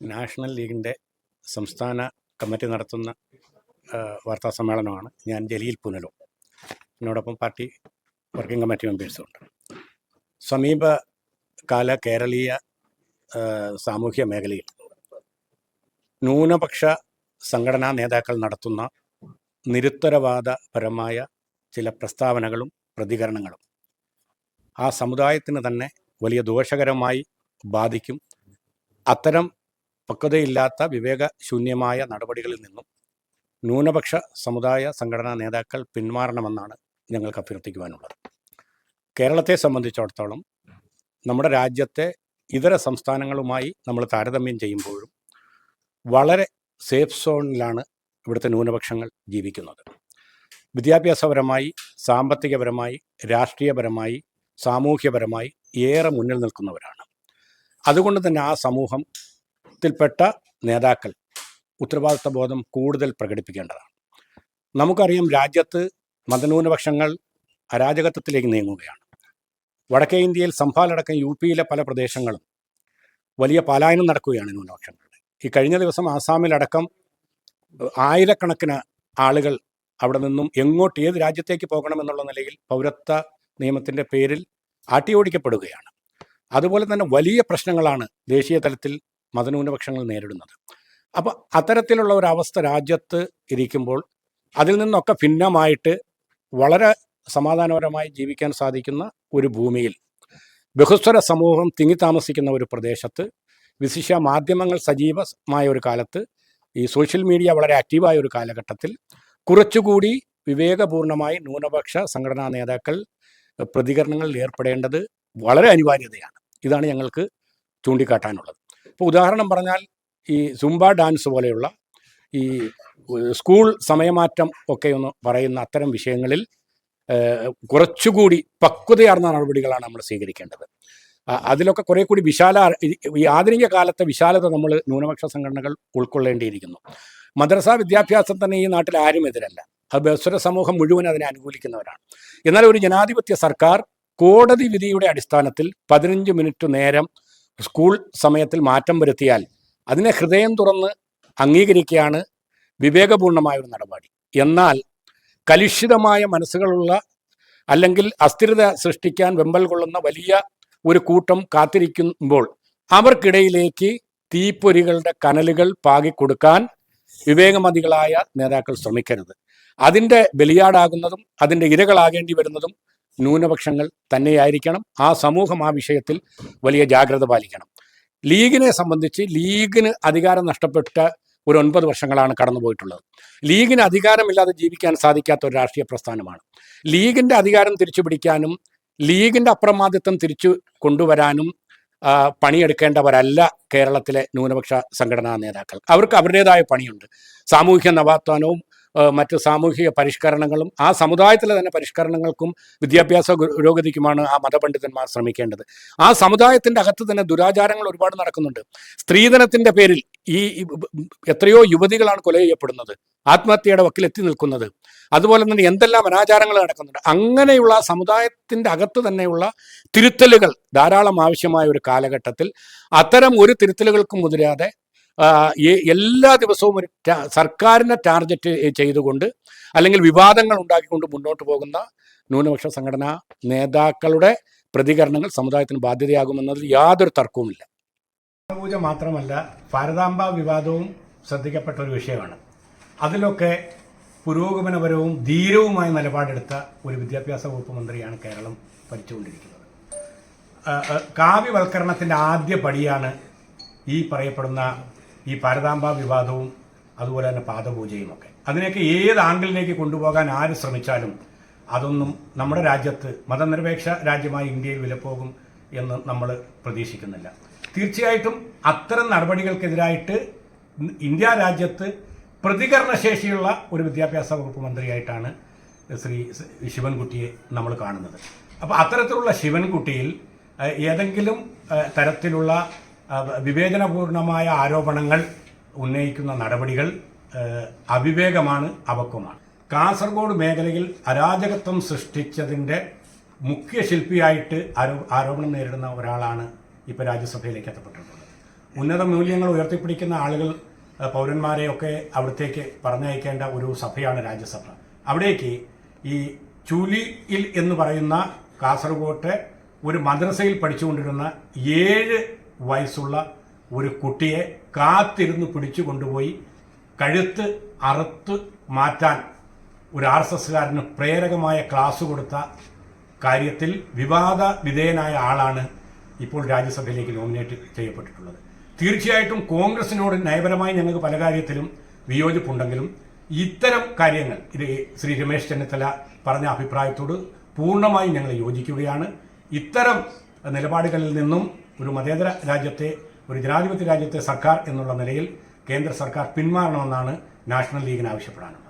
National ലീഗിന്റെ സംസ്ഥാന committee നടത്തുന്ന വാർത്താ സമ്മേളനമാണ്. ഞാൻ ജലീൽ പുനലോ. എന്നോടൊപ്പം പാർട്ടി വർക്കിംഗ് കമ്മിറ്റി മെമ്പേഴ്സുണ്ട് സമീപകാല കേരളീയ സാമൂഹ്യ മേഖലയിൽ ന്യൂനപക്ഷ സംഘടനാ നേതാക്കൾ നടത്തുന്ന നിരുത്തരവാദപരമായ ചില പ്രസ്താവനകളും പ്രതികരണങ്ങളും ആ സമുദായത്തിന് തന്നെ വലിയ ദോഷകരമായി ബാധിക്കും. അത്തരം പക്വതയില്ലാത്ത വിവേകശൂന്യമായ നടപടികളിൽ നിന്നും ന്യൂനപക്ഷ സമുദായ സംഘടനാ നേതാക്കൾ പിന്മാറണമെന്നാണ് ഞങ്ങൾക്ക് അഭ്യർത്ഥിക്കുവാനുള്ളത്. കേരളത്തെ സംബന്ധിച്ചിടത്തോളം നമ്മുടെ രാജ്യത്തെ ഇതര സംസ്ഥാനങ്ങളുമായി നമ്മൾ താരതമ്യം ചെയ്യുമ്പോഴും വളരെ സേഫ് സോണിലാണ് ഇവിടുത്തെ ന്യൂനപക്ഷങ്ങൾ ജീവിക്കുന്നത്. വിദ്യാഭ്യാസപരമായി സാമ്പത്തികപരമായി രാഷ്ട്രീയപരമായി സാമൂഹ്യപരമായി ഏറെ മുന്നിൽ നിൽക്കുന്നവരാണ്. അതുകൊണ്ട് തന്നെ ആ സമൂഹത്തിൽപ്പെട്ട നേതാക്കൾ ഉത്തരവാദിത്വ ബോധം കൂടുതൽ പ്രകടിപ്പിക്കേണ്ടതാണ്. നമുക്കറിയാം രാജ്യത്ത് മതന്യൂനപക്ഷങ്ങൾ അരാജകത്വത്തിലേക്ക് നീങ്ങുകയാണ്. വടക്കേ ഇന്ത്യയിൽ സംഭാലടക്കം യു പിയിലെ പല പ്രദേശങ്ങളും വലിയ പലായനം നടക്കുകയാണ് ന്യൂനപക്ഷങ്ങളുടെ. ഈ കഴിഞ്ഞ ദിവസം ആസാമിലടക്കം ആയിരക്കണക്കിന് ആളുകൾ അവിടെ നിന്നും എങ്ങോട്ട് ഏത് രാജ്യത്തേക്ക് പോകണമെന്നുള്ള നിലയിൽ പൗരത്വ നിയമത്തിന്റെ പേരിൽ ആട്ടിയോടിക്കപ്പെടുകയാണ്. അതുപോലെ തന്നെ വലിയ പ്രശ്നങ്ങളാണ് ദേശീയ തലത്തിൽ മതന്യൂനപക്ഷങ്ങൾ നേരിടുന്നത്. അപ്പോൾ അത്തരത്തിലുള്ള ഒരവസ്ഥ രാജ്യത്ത് ഇരിക്കുമ്പോൾ അതിൽ നിന്നൊക്കെ ഭിന്നമായിട്ട് വളരെ സമാധാനപരമായി ജീവിക്കാൻ സാധിക്കുന്ന ഒരു ഭൂമിയിൽ ബഹുസ്വര സമൂഹം തിങ്ങി താമസിക്കുന്ന ഒരു പ്രദേശത്ത് വിശിഷ്യ മാധ്യമങ്ങൾ സജീവമായ ഒരു കാലത്ത് ഈ സോഷ്യൽ മീഡിയ വളരെ ആക്റ്റീവായ ഒരു കാലഘട്ടത്തിൽ കുറച്ചുകൂടി വിവേകപൂർണമായി ന്യൂനപക്ഷ സംഘടനാ നേതാക്കൾ പ്രതികരണങ്ങളിൽ ഏർപ്പെടേണ്ടത് വളരെ അനിവാര്യതയാണ്. ഇതാണ് ഞങ്ങൾക്ക് ചൂണ്ടിക്കാട്ടാനുള്ളത്. ഇപ്പോൾ ഉദാഹരണം പറഞ്ഞാൽ ഈ സുംബ ഡാൻസ് പോലെയുള്ള ഈ സ്കൂൾ സമയമാറ്റം ഒക്കെ ഒന്ന് പറയുന്ന അത്തരം വിഷയങ്ങളിൽ കുറച്ചുകൂടി പക്വതയാർന്ന നടപടികളാണ് നമ്മൾ സ്വീകരിക്കേണ്ടത്. അതിലൊക്കെ കുറെ കൂടി വിശാല ഈ- ആധുനിക കാലത്തെ വിശാലത നമ്മൾ ന്യൂനപക്ഷ സംഘടനകൾ ഉൾക്കൊള്ളേണ്ടിയിരിക്കുന്നു. മദ്രസ വിദ്യാഭ്യാസം തന്നെ ഈ നാട്ടിൽ ആരും എതിരല്ല. ബസ്വര സമൂഹം മുഴുവൻ അതിനെ അനുകൂലിക്കുന്നവരാണ്. എന്നാൽ ഒരു ജനാധിപത്യ സർക്കാർ കോടതി വിധിയുടെ അടിസ്ഥാനത്തിൽ പതിനഞ്ച് മിനിറ്റ് നേരം സ്കൂൾ സമയത്തിൽ മാറ്റം വരുത്തിയാൽ അതിനെ ഹൃദയം തുറന്ന് അംഗീകരിക്കുകയാണ് വിവേകപൂർണമായ ഒരു നടപടി. എന്നാൽ കലുഷിതമായ മനസ്സുകളുള്ള അല്ലെങ്കിൽ അസ്ഥിരത സൃഷ്ടിക്കാൻ വെമ്പൽ കൊള്ളുന്ന വലിയ ഒരു കൂട്ടം കാത്തിരിക്കുമ്പോൾ അവർക്കിടയിലേക്ക് തീപ്പൊരികളുടെ കനലുകൾ പാകിക്കൊടുക്കാൻ വിവേകമതികളായ നേതാക്കൾ ശ്രമിക്കരുത്. അതിന്റെ ബലിയാടാകുന്നതും അതിന്റെ ഇരകളാകേണ്ടി വരുന്നതും ന്യൂനപക്ഷങ്ങൾ തന്നെയായിരിക്കണം. ആ സമൂഹം ആ വിഷയത്തിൽ വലിയ ജാഗ്രത പാലിക്കണം. ലീഗിനെ സംബന്ധിച്ച് ലീഗിന് അധികാരം നഷ്ടപ്പെട്ട ഒരു ഒൻപത് വർഷങ്ങളാണ് കടന്നുപോയിട്ടുള്ളത്. ലീഗിന് അധികാരമില്ലാതെ ജീവിക്കാൻ സാധിക്കാത്ത ഒരു രാഷ്ട്രീയ പ്രസ്ഥാനമാണ്. ലീഗിന്റെ അധികാരം തിരിച്ചു പിടിക്കാനും ലീഗിന്റെ അപ്രമാദിത്വം തിരിച്ചു കൊണ്ടുവരാനും പണിയെടുക്കേണ്ടവരല്ല കേരളത്തിലെ ന്യൂനപക്ഷ സംഘടനാ നേതാക്കൾ. അവർക്ക് അവരുടേതായ പണിയുണ്ട്. സാമൂഹ്യ നവാത്വാനവും മറ്റ് സാമൂഹിക പരിഷ്കരണങ്ങളും ആ സമുദായത്തിലെ തന്നെ പരിഷ്കരണങ്ങൾക്കും വിദ്യാഭ്യാസ പുരോഗതിക്കുമാണ് ആ മതപണ്ഡിതന്മാർ ശ്രമിക്കേണ്ടത്. ആ സമുദായത്തിന്റെ അകത്ത് തന്നെ ദുരാചാരങ്ങൾ ഒരുപാട് നടക്കുന്നുണ്ട്. സ്ത്രീധനത്തിന്റെ പേരിൽ ഈ എത്രയോ യുവതികളാണ് കൊല ചെയ്യപ്പെടുന്നത്. ആത്മഹത്യയുടെ വക്കിലെത്തി നിൽക്കുന്നത്. അതുപോലെ തന്നെ എന്തെല്ലാം അനാചാരങ്ങൾ നടക്കുന്നുണ്ട്. അങ്ങനെയുള്ള സമുദായത്തിന്റെ അകത്ത് തന്നെയുള്ള തിരുത്തലുകൾ ധാരാളം ആവശ്യമായ ഒരു കാലഘട്ടത്തിൽ അത്തരം ഒരു തിരുത്തലുകൾക്കും മുതിരാതെ എല്ലാ ദിവസവും ഒരു സർക്കാരിനെ ടാർഗറ്റ് ചെയ്തുകൊണ്ട് അല്ലെങ്കിൽ വിവാദങ്ങൾ ഉണ്ടാക്കിക്കൊണ്ട് മുന്നോട്ട് പോകുന്ന ന്യൂനപക്ഷ സംഘടനാ നേതാക്കളുടെ പ്രതികരണങ്ങൾ സമുദായത്തിന് ബാധ്യതയാകുമെന്നതിൽ യാതൊരു തർക്കവുമില്ല. പൂജ മാത്രമല്ല ഭാരതാംബ വിവാദവും ശ്രദ്ധിക്കപ്പെട്ട ഒരു വിഷയമാണ്. അതിലൊക്കെ പുരോഗമനപരവും ധീരവുമായ നിലപാടെടുത്ത ഒരു വിദ്യാഭ്യാസ വകുപ്പ് മന്ത്രിയാണ് കേരളം ഭരിച്ചുകൊണ്ടിരിക്കുന്നത്. കാവ്യവൽക്കരണത്തിന്റെ ആദ്യ പടിയാണ് ഈ പറയപ്പെടുന്ന ഈ ഭാരതാംബ വിവാദവും അതുപോലെ തന്നെ പാദപൂജയും ഒക്കെ അതിനെയൊക്കെ ഏത് ആംഗിളിലേക്ക് കൊണ്ടുപോകാൻ ആര് ശ്രമിച്ചാലും അതൊന്നും നമ്മുടെ രാജ്യത്ത് മതനിരപേക്ഷ രാജ്യമായി ഇന്ത്യയിൽ വിലപ്പോകും എന്ന് നമ്മൾ പ്രതീക്ഷിക്കുന്നില്ല. തീർച്ചയായിട്ടും അത്തരം നടപടികൾക്കെതിരായിട്ട് ഇന്ത്യ രാജ്യത്ത് പ്രതികരണശേഷിയുള്ള ഒരു വിദ്യാഭ്യാസ വകുപ്പ് മന്ത്രിയായിട്ടാണ് ശ്രീ ശിവൻകുട്ടിയെ നമ്മൾ കാണുന്നത്. അപ്പോൾ അത്തരത്തിലുള്ള ശിവൻകുട്ടിയിൽ ഏതെങ്കിലും തരത്തിലുള്ള വിവേചനപൂർണമായ ആരോപണങ്ങൾ ഉന്നയിക്കുന്ന നടപടികൾ അവിവേകമാണ് അവക്കുമാണ് കാസർഗോഡ് മേഖലയിൽ അരാജകത്വം സൃഷ്ടിച്ചതിന്റെ മുഖ്യ ശില്പിയായിട്ട് ആരോ ആരോപണം നേരിടുന്ന ഒരാളാണ് ഇപ്പോൾ രാജ്യസഭയിലേക്ക് എത്തപ്പെട്ടിട്ടുള്ളത്. ഉന്നത മൂല്യങ്ങൾ ഉയർത്തിപ്പിടിക്കുന്ന ആളുകൾ പൗരന്മാരെയൊക്കെ അവിടത്തേക്ക് പറഞ്ഞയക്കേണ്ട ഒരു സഭയാണ് രാജ്യസഭ. അവിടേക്ക് ഈ ചൂലിയിൽ എന്ന് പറയുന്ന കാസർഗോട്ടെ ഒരു മദ്രസയിൽ പഠിച്ചുകൊണ്ടിരുന്ന ഏഴ് വയസ്സുള്ള ഒരു കുട്ടിയെ കാത്തിരുന്ന് പിടിച്ചു കൊണ്ടുപോയി കഴുത്ത് അറുത്ത് മാറ്റാൻ ഒരു ആർ എസ് എസ്സുകാരന് പ്രേരകമായ ക്ലാസ് കൊടുത്ത കാര്യത്തിൽ വിവാദ വിധേയനായ ആളാണ് ഇപ്പോൾ രാജ്യസഭയിലേക്ക് നോമിനേറ്റ് ചെയ്യപ്പെട്ടിട്ടുള്ളത്. തീർച്ചയായിട്ടും കോൺഗ്രസിനോട് നയപരമായി ഞങ്ങൾക്ക് പല കാര്യത്തിലും വിയോജിപ്പുണ്ടെങ്കിലും ഇത്തരം കാര്യങ്ങൾ ഇത് ശ്രീ രമേശ് ചെന്നിത്തല പറഞ്ഞ അഭിപ്രായത്തോട് പൂർണമായും ഞങ്ങൾ യോജിക്കുകയാണ്. ഇത്തരം നിലപാടുകളിൽ നിന്നും ഒരു മതേതര രാജ്യത്തെ ഒരു ജനാധിപത്യ രാജ്യത്തെ സർക്കാർ എന്നുള്ള നിലയിൽ കേന്ദ്ര സർക്കാർ പിന്മാറണമെന്നാണ് നാഷണൽ ലീഗിന് ആവശ്യപ്പെടാനുള്ളത്.